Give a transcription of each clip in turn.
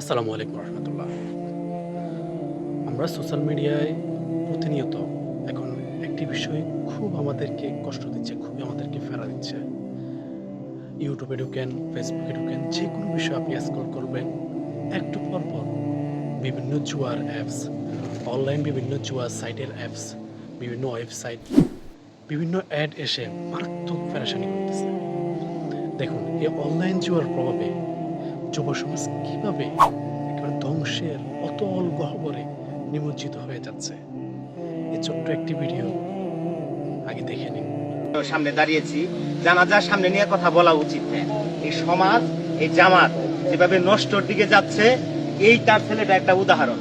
আসসালামু আলাইকুম রহমতুল্লাহ। আমরা সোশ্যাল মিডিয়ায় প্রতিনিয়ত এখন একটি বিষয় খুব আমাদেরকে কষ্ট দিচ্ছে, খুবই আমাদেরকে ফেরা দিচ্ছে। ইউটিউবে ঢুকেন, ফেসবুকে ঢুকেন, যে কোনো বিষয় আপনি স্ক্রল করবেন, একটু পর পর বিভিন্ন জুয়ার অ্যাপস অনলাইন বিভিন্ন জুয়ার সাইটের অ্যাপস বিভিন্ন ওয়েবসাইট বিভিন্ন অ্যাড এসে মারাত্মক ফেরাসানি করতেছে। দেখুন, এই অনলাইন জুয়ার প্রভাবে যুব সমাজ কীভাবে একেবারে ধ্বংসের অতল গহ্বরে নিমজ্জিত হয়ে যাচ্ছে? এই ছোট্ট একটি ভিডিও আগে দেখে নিন। সামনে দাঁড়িয়েছি। জানাজার সামনে নিয়ে কথা বলা উচিত এই সমাজ, এই জামাত যেভাবে নষ্টর দিকে যাচ্ছে, এই তার ছেলেটা একটা উদাহরণ।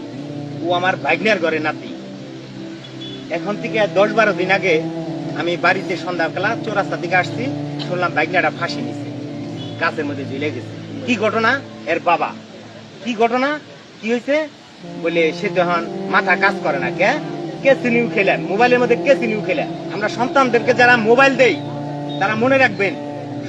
ও আমার ভাগ্নের ঘরে নাতি। এখন থেকে দশ বারো দিন আগে আমি বাড়িতে সন্ধ্যাবেলা চৌরাস্তা দিকে আসছি, শুনলাম ভাগ্নাটা ফাঁসি নিছে। গাছের মধ্যে ঝুলে গেছে। কি ঘটনা? এর বাবা। কি ঘটনা? কি হয়েছে বলে, সে তখন মাথা কাজ করে না, কে? কেসি নিউ খেলেন। মোবাইলের মধ্যে কেসি নিউ খেলেন। আমরা সন্তানদেরকে যারা মোবাইল দেই, তারা মনে রাখবেন,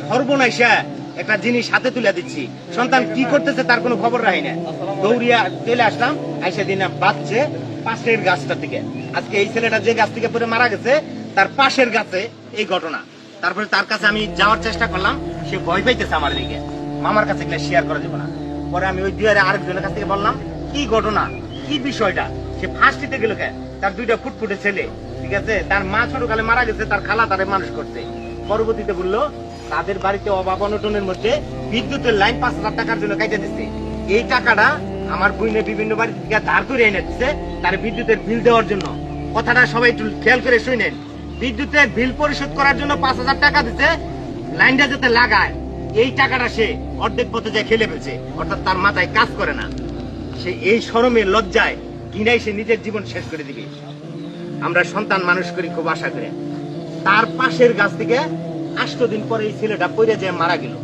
সর্বনাশা একটা জিনিস হাতে তুলে দিচ্ছি। সন্তান কি করতেছে তার কোনো খবর রাখি না দৌড়িয়া চলে আসলাম, আইসা দিন বাচ্চে পাশের গাছটা থেকে। আজকে এই ছেলেটা যে গাছ থেকে পরে মারা গেছে, তার পাশের গাছে এই ঘটনা। তারপরে তার কাছে আমি যাওয়ার চেষ্টা করলাম, সে ভয় পাইতেছে আমার দিকে। মামার কাছে গেলে শেয়ার করা যাবে না। পরে আমি ওই দুয়ারে আরেকজনের কাছ থেকে বললাম, কি ঘটনা? কি বিষয়টা? সে ফাঁস দিতে গেল কে? তার দুইটা ফুটফুটে ছেলে, ঠিক আছে? তার মা ছোটকালে মারা গেছে, তার খালা তারে মানুষ করছে। পরবর্তীতে বলল, তাদের বাড়িতে অভাব অনটনের মধ্যে বিদ্যুতের লাইন পাঁচ হাজার টাকার জন্য কাইতে দিচ্ছে এই টাকাটা আমার বইনে বিভিন্ন বাড়ি থেকে ধার করে এনে দিচ্ছে তার বিদ্যুতের বিল দেওয়ার জন্য। কথাটা সবাই একটু খেয়াল করে শুনেন। বিদ্যুতের বিল পরিশোধ করার জন্য পাঁচ হাজার টাকা দিচ্ছে লাইনটা যাতে লাগায়। এই টাকাটা সে অর্ধেক পথে যায় খেলে ফেলছে। অর্থাৎ তার মাথায় কাজ করে না। সে এই শরমের লজ্জায় কিনাই সে নিজের জীবন শেষ করে দিবে। আমরা সন্তান মানুষ করি খুব আশা করে। তার পাশের গাছ থেকে আষ্ট দিন পরে এই ছেলেটা পড়ে যায় মারা গেল।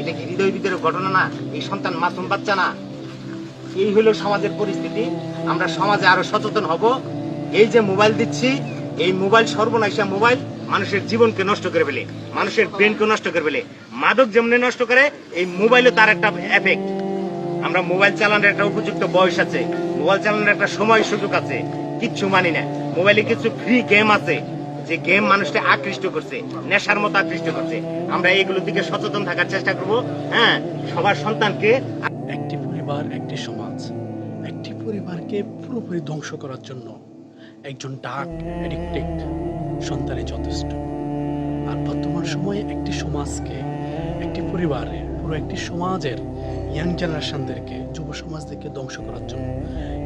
এটা কি হৃদয় ভিতরে ঘটনা না? এই সন্তান মাসুম বাচ্চা না? এই হলো সমাজের পরিস্থিতি। আমরা সমাজে আরও সচেতন হব। এই যে মোবাইল দিচ্ছি, এই মোবাইল সর্বনাশা মোবাইল মানুষের জীবনকে নষ্ট করে ফেলে, মানুষের ব্রেনকে নষ্ট করে ফেলে। মাদক যেমনি নষ্ট করে, এই মোবাইলও তার একটা এফেক্ট আমরা মোবাইল চালানোর একটা উপযুক্ত বয়স আছে, মোবাইল চালানোর একটা সময় সুযোগ আছে, কিচ্ছু মানি না। মোবাইলে কিছু ফ্রি গেম আছে, যে গেম মানুষকে আকৃষ্ট করছে, নেশার মতো আকৃষ্ট করছে। আমরা এগুলোর দিকে সচেতন থাকার চেষ্টা করব হ্যাঁ সবার সন্তানকে একটি পরিবার, একটি সমাজ, একটি পরিবারকে পুরোপুরি ধ্বংস করার জন্য একজন ডাক অ্যাডিক্টেড সন্তানই যথেষ্ট। আর বর্তমান সময়ে একটি সমাজকে, একটি পরিবারে, পুরো একটি সমাজের ইয়াং জেনারেশনদেরকে যুব সমাজদেরকে ধ্বংস করার জন্য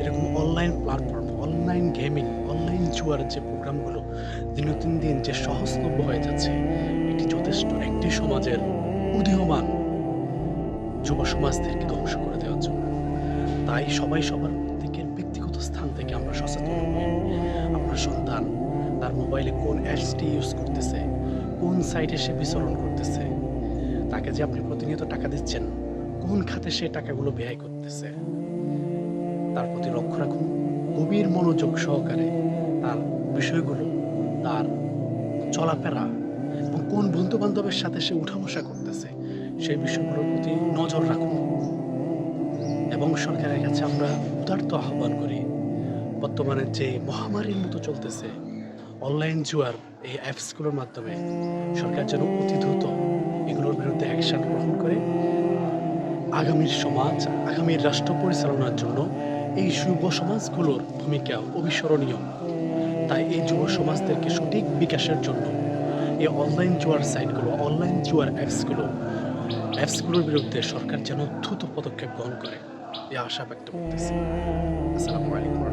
এরকম online platform online gaming online জুয়ার যে প্রোগ্রামগুলো দিন দিন যে সহজলভ্য হয়ে যাচ্ছে, এটি যথেষ্ট একটি সমাজের উদীয়মান যুব সমাজদেরকে ধ্বংস করে দেওয়ার জন্য। তাই সবাই সবার স্থান থেকে আমরা সচেতন হই আপনার সন্তান, তার মোবাইলে কোন অ্যাপসটি ইউজ করতেছে, কোন সাইটে সে বিচরণ করতেছে, তাকে যে আপনি প্রতিনিয়ত টাকা দিচ্ছেন, কোন খাতে সে টাকাগুলো ব্যয় করতেছে, তার প্রতি লক্ষ্য রাখুন। গভীর মনোযোগ সহকারে তার বিষয়গুলো, তার চলাফেরা এবং কোন বন্ধু বান্ধবের সাথে সে উঠা বসা করতেছে, সেই বিষয়গুলোর প্রতি নজর রাখুন। এবং সরকারের কাছে আমরা উদার্ত আহ্বান করি বর্তমানে যে মহামারীর মতো চলতেছে অনলাইন জুয়ার এই অ্যাপসগুলোর মাধ্যমে সরকার যেন অতি দ্রুত এগুলোর বিরুদ্ধে অ্যাকশন গ্রহণ করে। আগামীর সমাজ, আগামীর রাষ্ট্র পরিচালনার জন্য এই যুব সমাজগুলোর ভূমিকা অবিস্মরণীয়। তাই এই যুব সমাজদেরকে সঠিক বিকাশের জন্য এই অনলাইন জুয়ার সাইটগুলো অনলাইন জুয়ার অ্যাপসগুলো অ্যাপসগুলোর বিরুদ্ধে সরকার যেন দ্রুত পদক্ষেপ গ্রহণ করে। এই আশা ব্যক্ত করতেছি। আসসালামু আলাইকুম